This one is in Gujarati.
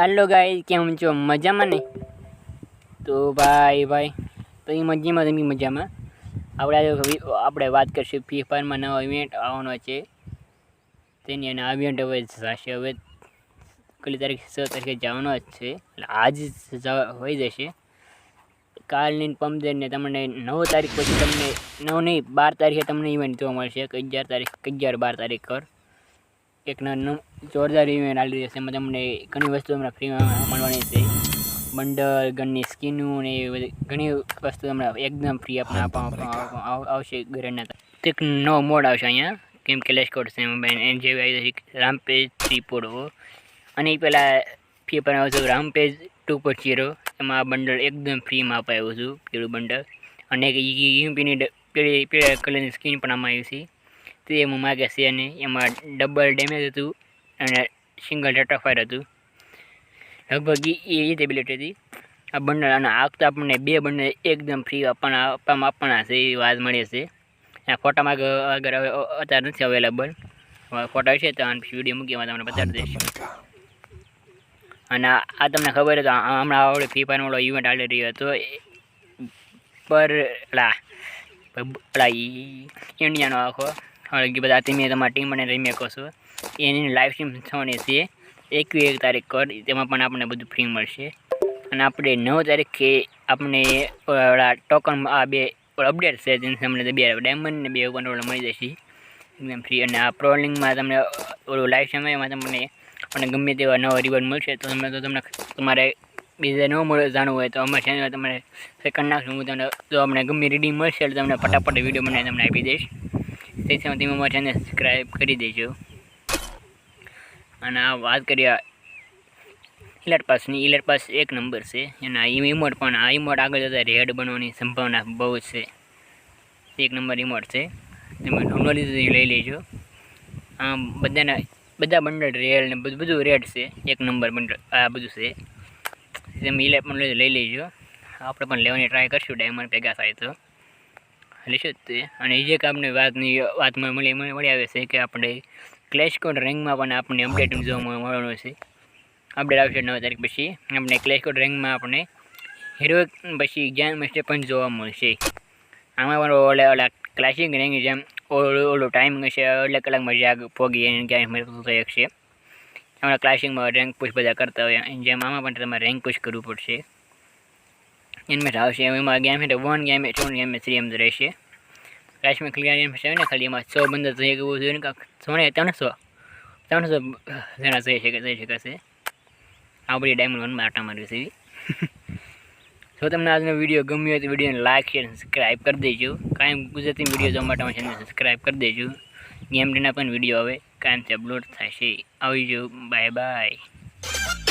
હાલો ગાઈ કેમ છો? મજામાં ને? તો ભાઈ ભાઈ, તો એ મજામાં, તમે મજામાં? આપણે આપણે વાત કરીશું ફ્રી ફાયરમાં નવો ઇવેન્ટ આવવાનો છે. તેની અને આ ઇવેન્ટ હવે થશે હવે કેટલી તારીખ છ તારીખે જવાનો જ છે. એટલે આજ હોઈ જશે. કાલની પમદેરને તમને નવ તારીખ પછી તમને, નવ નહીં, બાર તારીખે તમને ઇવેન્ટ જોવા મળશે અગિયાર તારીખ અગિયાર બાર તારીખ પર. એક જોરદાર ઇવેન્ટ આવી છે એમાં તમને ઘણી વસ્તુ તમને ફ્રીમાં મળવાની છે બંડલ ગનની સ્કીનું ને ઘણી વસ્તુ તમને એકદમ ફ્રી આપણે આપવામાં આપવામાં આવ- આવશે ઘરેના એક નવો મોડ આવશે અહીંયા કેમ કે લેશકોટ છે એમાં જેવી આવી છે રામપેજ થ્રી પોડો અને એ પહેલાં ફી પર આવ્યું છું રામપેજ ટુ પોઈન્ટ ઝીરો એમાં આ બંડલ એકદમ ફ્રીમાં અપાયું છું પેલું બંડલ અને યુપીની પીળી પીળા કલરની સ્કીન પણ આમાં આવી છે એમાં માગે છે અને એમાં ડબલ ડેમેજ હતું અને સિંગલ ફાયર હતું. લગભગ એ એબિલિટી હતી. આ બંડલ અને આ વખતે આપણને બે બંડલ એકદમ ફ્રી આપવાના આપવામાં આપવાના છે એ વાત મળે છે આ ફોટામાં આગળ હવે અત્યારે નથી અવેલેબલ ફોટા છે તો વીડિયો મૂકીમાં તમને બતાવી દઈશ. અને આ તમને ખબર હતો હમણાં આવડે ફ્રી ફાયરનો ઇવેન્ટ આવી રહ્યો હતો. પર પેલા પેલા ઇન્ડિયાનો આખો. કે બધા તમે તમારી ટીમ અને રમી છો. એની લાઈવ સ્ટ્રીમ થવાની છે એકવી એક તારીખ કર, તેમાં પણ આપણને બધું ફ્રી મળશે. અને આપણે નવ તારીખે આપણે ટોકન આ બે અપડેટ છે જેનાથી અમને બે ડાયમંડ ને બે કંટ્રોલ મળી જશે. એકદમ ફ્રી અને આ પ્રોલિંગમાં તમને ઓલું લાઈવ સમયમાં તમને અને ગમે તેવા નવા રિવોર્ડ મળશે, તો તમે તો તમને તમારે બીજે ન મળે જાણવું હોય તો અમારી ચેનલ તમારે સેકન્ડ નાખશું. હું તમને, જો અમને ગમે રીડિંગ મળશે એટલે તમને ફટાફટ વીડિયો બનાવી તમને આપી દઈશ. તેથી તમે અમારા ચેનલ સબસ્ક્રાઈબ કરી દેજો. અને આ વાત કરીએ ઇલેટ પાસની. ઇલેટ પાસ એક નંબર છે. અને આ ઇમોટ પણ, આ ઇમોટ આગળ જતાં રેડ બનવાની સંભાવના બહુ છે. એક નંબર ઇમોટ છે. તમે નોલેજ લઈ લેજો. આ બધાના, બધા બંડલ રેડ ને બધું બધું રેડ છે. એક નંબર બંડલ આ બધું છે. તમે ઇલેટ પણ લઈ લઈ લેજો. આપણે પણ લેવાની ટ્રાય કરશું. ડાયમંડ ભેગા થાય તો. લેશું શું તે. અને એ જે કામની આપણે વાતની વાતમાં મળી મળી આવે છે કે આપણે ક્લેશ કોડ રેન્કમાં પણ આપણને અપડેટ જોવા મળવાનું છે. અપડેટ આવશે નવ તારીખ પછી. આપણે ક્લેશ કોડ રેન્કમાં આપણે હીરો પછી જ્ઞાન માસ્ટર પણ જોવા મળશે. આમાં પણ ઓલે ઓલા ક્લાસિક રેન્ક જેમ ઓલો ઓલો ટાઈમ હશે એટલે કલાકમાં જે આગળ પોગી એને ક્યાંય મળતું થઈ શકશે. હમણાં ક્લાસિકમાં રેન્ક પુશ બધા કરતા હોય. જેમ આમાં પણ તમારે રેન્ક પુશ કરવું પડશે. એમાં આવશે એમાં ગેમ એટલે one game two game three એમ રહેશે ક્લાસમાં ક્લિયર ગેમ છે ને ખાલી એમાં સો બંદર થઈ ગયું જોઈએ ને કાંક સોને ત્રણસો ત્રણસો જણા થઈ શકે થઈ શકાશે આ બધી ડાયમંડ વનમાં આટા મારી છે જો તમને આજનો વીડિયો ગમ્યો હોય તો વિડીયોને લાઇક શેર સબસ્ક્રાઈબ કરી દેજો કાયમ ગુજરાતી વીડિયો જોવા માટે ચેનલ સબસ્ક્રાઈબ કરી દેજો ગેમ ડેના પણ વીડિયો હવે કાયમથી અપલોડ થશે આવી જો બાય બાય